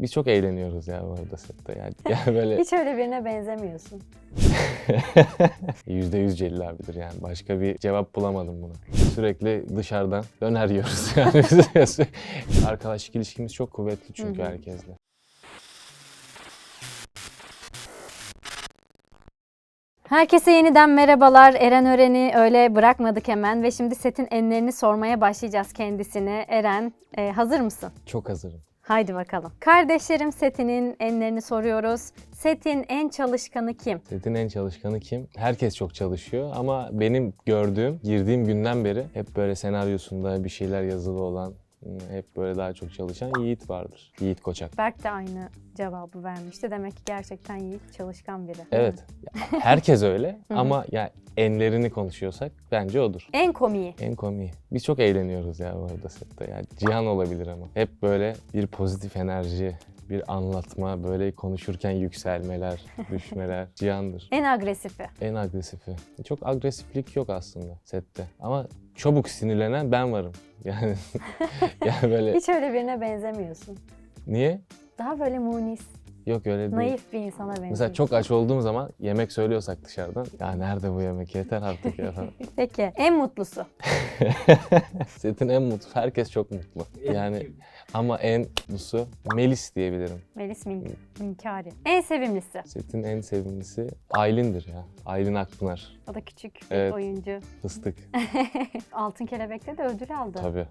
Biz çok eğleniyoruz ya bu arada sette. Yani, yani böyle Hiç öyle birine benzemiyorsun. yüzde yüz Celil abidir yani. Başka bir cevap bulamadım buna. Sürekli dışarıdan döner yiyoruz yani. Arkadaşlık ilişkimiz çok kuvvetli çünkü herkesle. Herkese yeniden merhabalar. Eren Ören'i öyle bırakmadık hemen ve şimdi setin enlerini sormaya başlayacağız kendisine. Eren, e, hazır mısın? Çok hazırım. Haydi bakalım. Kardeşlerim setinin enlerini soruyoruz. Setin en çalışkanı kim? Setin en çalışkanı kim? Herkes çok çalışıyor ama benim gördüğüm, girdiğim günden beri hep böyle senaryosunda bir şeyler yazılı olan, hep böyle daha çok çalışan Yiğit vardır. Yiğit Koçak. Berk de aynı cevabı vermişti. Demek ki gerçekten Yiğit çalışkan biri. Evet. Herkes öyle ama ya enlerini konuşuyorsak bence odur. En komiği. En komiği. Biz çok eğleniyoruz ya bu arada sette. Yani Cihan olabilir ama. Hep böyle bir pozitif enerji, bir anlatma, böyle konuşurken yükselmeler, düşmeler. Cihan'dır. En agresifi. En agresifi. Çok agresiflik yok aslında sette. Ama çabuk sinirlenen ben varım. Yani, yani böyle Hiç öyle birine benzemiyorsun. niye? Daha böyle munis, Yok öyle bir... naif bir insana benziyorsun. Mesela çok aç olduğum zaman yemek söylüyorsak dışarıdan ya nerede bu yemek yeter artık ya falan. Peki en mutlusu. Setin en mutlu. Herkes çok mutlu. Yani ama en mutlusu Melis diyebilirim. Melis Min Minkari. En sevimlisi. Setin en sevimlisi Aylin'dir ya. Aylin Akpınar. O da küçük bir Evet. oyuncu. Fıstık. Altın Kelebek'te de ödül aldı. Tabii.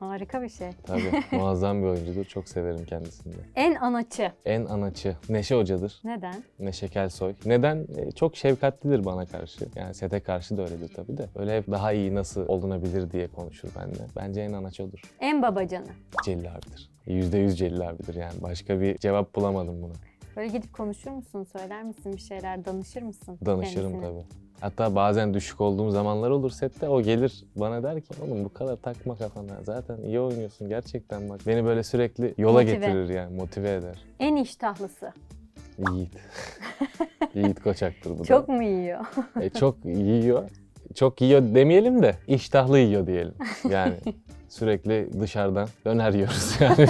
Harika bir şey. Tabii. Muazzam bir oyuncudur. Çok severim kendisini de. En anaçı. En anaçı Neşe Hoca'dır. Neden? Neşe Kelsoy. Neden? E, Çok şefkatlidir bana karşı. Yani sete karşı da öyledir tabii de. Öyle hep daha iyi nasıl olunabilir diye konuşur bende. Bence en anaç odur. En babacanı. Celil abidir. Yüzde yüz Celil abidir yani. Başka bir cevap bulamadım buna. Böyle gidip konuşur musun? Söyler misin bir şeyler? Danışır mısın? Danışırım kendisine? tabii. Hatta bazen düşük olduğum zamanlar olur sette. O gelir bana der ki oğlum bu kadar takma kafana. Zaten iyi oynuyorsun gerçekten bak. Beni böyle sürekli yola Motive. getirir yani motive eder. En iştahlısı. Yiğit. Yiğit Koçak'tır bu Çok da. mu yiyor? E, çok yiyor. Çok yiyor demeyelim de iştahlı yiyor diyelim. Yani sürekli dışarıdan döner yiyoruz yani.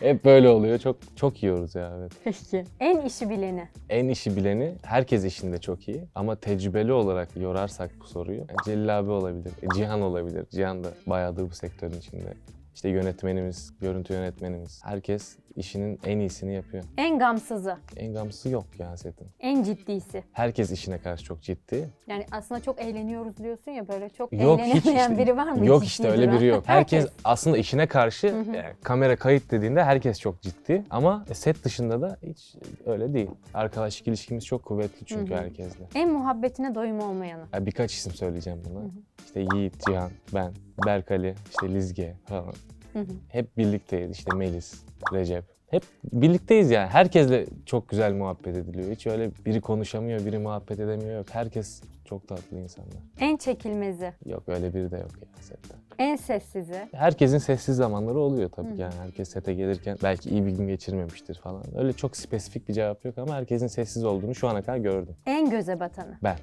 Hep böyle oluyor. Çok çok yiyoruz ya evet. Peki. En işi bileni. En işi bileni herkes işinde çok iyi ama tecrübeli olarak yorarsak bu soruyu yani Celil abi olabilir, e, Cihan olabilir. Cihan da bayağıdır bu sektörün içinde. İşte yönetmenimiz, görüntü yönetmenimiz. Herkes işinin en iyisini yapıyor. En gamsızı. En gamsızı yok ya setin. En ciddisi. Herkes işine karşı çok ciddi. Yani aslında çok eğleniyoruz diyorsun ya böyle çok Yok hiç eğlenemeyen işte, biri var mı? Yok ciddi işte öyle duran? biri yok. Herkes, aslında işine karşı yani kamera kayıt dediğinde herkes çok ciddi ama set dışında da hiç öyle değil. Arkadaşlık ilişkimiz çok kuvvetli çünkü herkesle. En muhabbetine doyum olmayanı. Ya birkaç isim söyleyeceğim buna. İşte Yiğit, Cihan, ben, Berkali, işte Lizge falan. Hı hı. Hep birlikteyiz. İşte Melis, Recep. Hep birlikteyiz yani. Herkesle çok güzel muhabbet ediliyor. Hiç öyle biri konuşamıyor, biri muhabbet edemiyor. Yok. Herkes çok tatlı insanlar. En çekilmezi. Yok öyle biri de yok ya sette. En sessizi. Herkesin sessiz zamanları oluyor tabii Hı. yani. Herkes sete gelirken belki iyi bir gün geçirmemiştir falan. Öyle çok spesifik bir cevap yok ama herkesin sessiz olduğunu şu ana kadar gördüm. En göze batanı. Ben.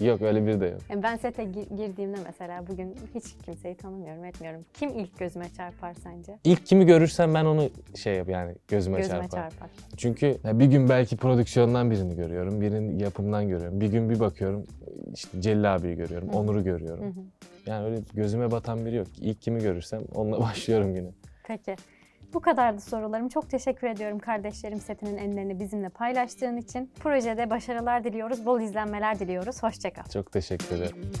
yok öyle biri de yok. Yani ben sete gi- girdiğimde mesela bugün hiç kimseyi tanımıyorum, etmiyorum. Kim ilk gözüme çarpar sence? İlk kimi görürsem ben onu şey yap yani gözüme, Gözüme çarpar. çarpar. Çünkü ya bir gün belki prodüksiyondan birini görüyorum, birinin yapımdan görüyorum. Bir gün bir bakıyorum işte Celil abiyi görüyorum, Hı. Onur'u Hı görüyorum. hı. Yani öyle gözüme batan biri yok. İlk kimi görürsem onunla başlıyorum güne. Peki. Bu kadardı sorularım. Çok teşekkür ediyorum kardeşlerim setinin enlerini bizimle paylaştığın için. Projede başarılar diliyoruz, bol izlenmeler diliyoruz. Hoşçakal. Çok teşekkür ederim.